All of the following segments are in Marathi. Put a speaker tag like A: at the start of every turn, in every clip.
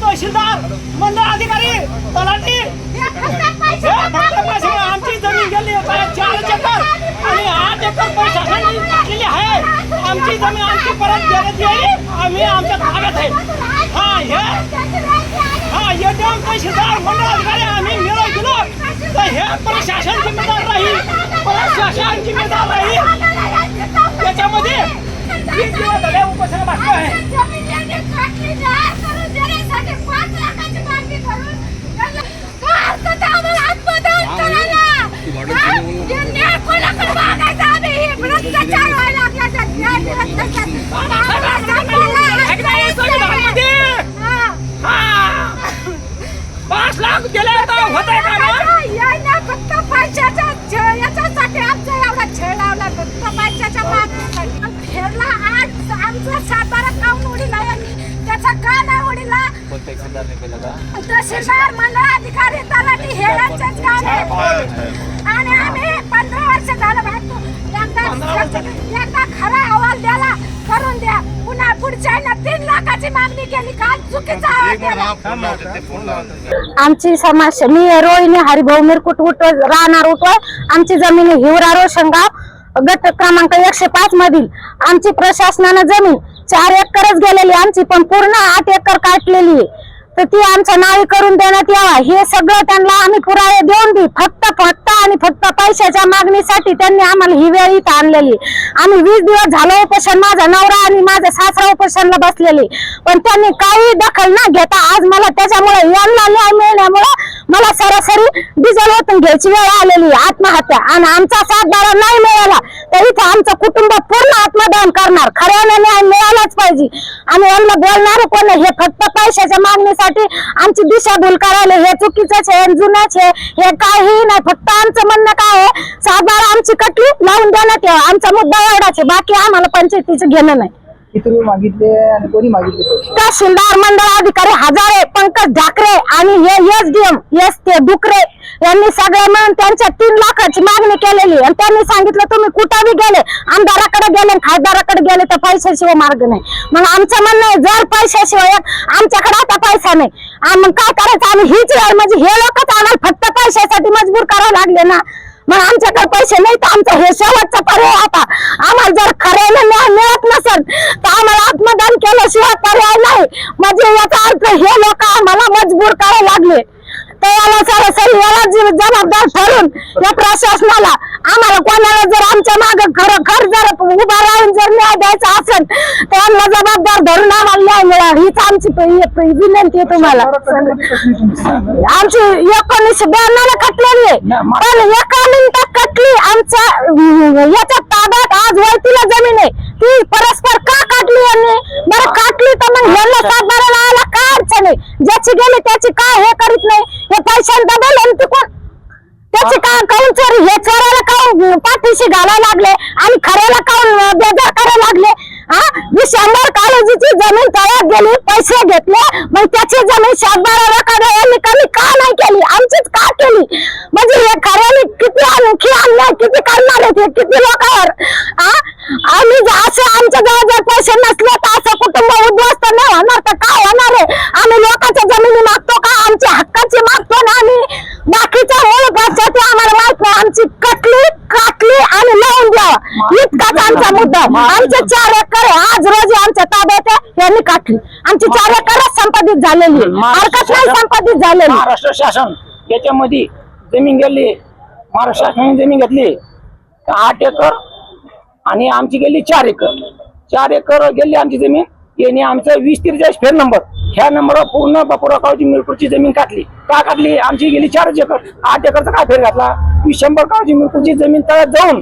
A: तहसीलदार मंडळ अधिकारी तलाठी आमची जमीन गेली चार एकर आणि आठ एकर प्रशासनाने टाकलेली आहे आमची जमीन आमची परत देण्यात येईल. आम्ही आमच्या ताब्यात आहे. हा हे हा एटीएम तहसीलदार मंडळ अधिकारी आम्ही मिळून दिलो. तर हे प्रशासन त्याच्यामध्ये तीन दिवस झाले उपोषण बाकी आहे. हा. पाच लाख तर होत आहे का
B: नाही उडीला तहसीलदार मंडळ अधिकारी तलाठी हे यांचेच काम आहे. आणि आम्ही पंधरा वर्ष झालं भागतो एकदा एकदा खरा अहवाल द्याला करून द्या. पुन्हा पुढच्या ना तीन लाखाची मागणी केली काल चुकीचा अहवाल दिला
C: आमची समस्या मी रोहिणी हरिभाऊ मिरकुट उठ राहणार उठवा आमची जमीन हिवरा रोशनगाव गट क्रमांक एकशे पाच मधील. आमची प्रशासनानं जमीन चार एकरच गेलेली आमची पण पूर्ण आठ एकर काटलेली. आहे तर ती आमच्या नावे करून देण्यात यावा. हे सगळं त्यांना आम्ही पुरावे देऊन बी फक्त फक्त आणि फक्त पैशाच्या मागणीसाठी त्यांनी आम्हाला ही वेळ इथं आणलेली. आम्ही वीस दिवस झालो उपोषण. माझा नवरा आणि माझा सासरा उपोषणला बसलेली. पण त्यांनी काही दखल न घेता आज मला त्याच्यामुळे यांना न्याय मिळण्यामुळे मला सरासरी डिझेल ओतून घ्यायची वेळ आलेली आहे, आत्महत्या. आणि आमचा साथदारा नाही मिळाला. तर इथं आमचं कुटुंब पूर्ण आत्मदान करणार. खऱ्याने न्याय मिळालाच पाहिजे. आम्ही यांना बोलणार कोण हे फक्त पैशाच्या मागणीसाठी आमची दिशाभूल करायला हे चुकीचंच आहे जुनंच आहे. हे काही नाही फक्त आमचं म्हणणं काय आहे? सातबारा आमची कटली लावून देण्यात यावं. आमचा मुद्दा एवढाच आहे. बाकी आम्हाला पंचायतीचं घेणं नाही.
D: किती रुपये मागितले आणि कोणी मागितले पैसे?
C: तहसीलदार मंडळ अधिकारी हजारे पंकज ढाकरे आणि हे एस डी एम एस ते डुकरे यांनी सगळे मिळून त्यांच्या तीन लाखाची मागणी केलेली आणि त्यांनी सांगितलं तुम्ही कुठं बी गेले आमदाराकडे गेले आणि खासदाराकडे गेले तर पैशाशिवाय मार्ग नाही. मग आमचं म्हणणं आहे जर पैशाशिवाय आमच्याकडे आता पैसा नाही. मग काय करायचं? आम्ही हीच वेळ म्हणजे हे लोकच आम्हाला फक्त पैशासाठी मजबूर करावं लागले ना. मग आमच्याकडे पैसे नाही तर आमचा हे शेवटचा पर्याय आता आम्हाला जर खऱ्याने न्याय मिळत नसेल तर आम्हाला केल्याशिवाय पर्याय नाही म्हणजे याचा अर्थ हे लोक आम्हाला मजबूर करायला लागले. तर याला सरासरी याला जी- जबाबदार ठरून या प्रशासनाला आम्हाला कोणाला जर आमच्या माग खरोखर जर उभा राहून जर न्याय द्यायचा असेल तर यांना जबाबदार धरून आम्हाला न्याय मिळावा हीच आमची विनंती आहे तुम्हाला. आमची एकोणीसशे ब्याण्णव ला कटलेली आहे पण एका मिनिटात कटली आमच्या याच्या ताब्यात आज वळतीला जमीन आहे. ती परस्पर का काटली यांनी बरं काटली तर मग यांना सातबारा लावायला काय अडचण आहे ज्याची गेली त्याची काय हे करीत नाही? हे पैशांबद्दल बोलून ती त्याची का काऊन चोरी? हे चोराला काऊन पाठीशी घालायला लागले? आणि खऱ्याला काऊन बेजार करायला लागले? हा? मी शंभर कॉलेजीची जमीन तयार गेली पैसे घेतले मग त्याची जमीन सातबारा यांनी कमी का? नाही केली? आमचीच का केली? म्हणजे हे खऱ्याने किती आणखी आणलं किती करणार आहेत हे? किती लोकांवर? हा? आम्ही जर असं आमच्या जवळ जर पैसे नसले तर असं कुटुंब उद्ध्वस्त नाही होणार तर काय होणार आहे? आम्ही लोकांच्या जमिनी मागतो का आमच्या हक्काची मागतो ना आम्ही बाकीच्या मूळ पक्षाचे आम्हाला माहीत नाही आमची कटली काटली आणि लावून द्यावा इतकाच आमचा मुद्दा. आमचे चार एकर. आज रोजी आमच्या ताब्यात यांनी काटली आमची चार एकरच संपादित झालेली. हरकत नाही संपादित झालेली
A: महाराष्ट्र शासन याच्यामध्ये जमीन गेली. महाराष्ट्र शासनाने जमीन घेतली. आठ एकर आणि आमची गेली चार एकर. चार एकर गेली आमची जमीन. याने आमचं वीस त्रेचाळीस फेर नंबर. ह्या नंबरवर पूर्ण बापुराव मिरपूरची जमीन काढली का काढली आमची गेली चारच एकर. आठ एकरचा काय फेर घातला? शंभर काळजी मिरपूरची जमीन तळ्यात जाऊन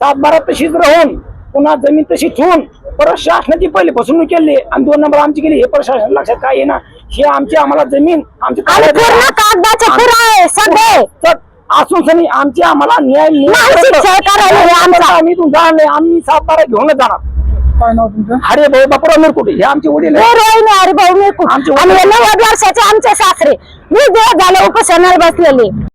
A: सात बारा तशीच राहून पुन्हा जमीन तशी ठेवून परत शासनाची पहिले फसवणूक केली आणि दोन नंबर आमची गेली हे प्रशासन लक्षात काय ना हे आमची आम्हाला जमीन आमची असून सनी आमची आम्हाला न्याय
C: हे.
A: आम्ही नाही आम्ही सात बारा घेऊनच जाणार.
D: काय नाव तुमचं?
A: हरे भाऊ बापूराव मिरकुटे हे आमचे वडील.
C: रोहिणी हरिभाऊ मिरकुट
A: आमचे
C: वर्षाचे आमचे सासरे. वीस दिवस झाले उपोषणाला बसलेले.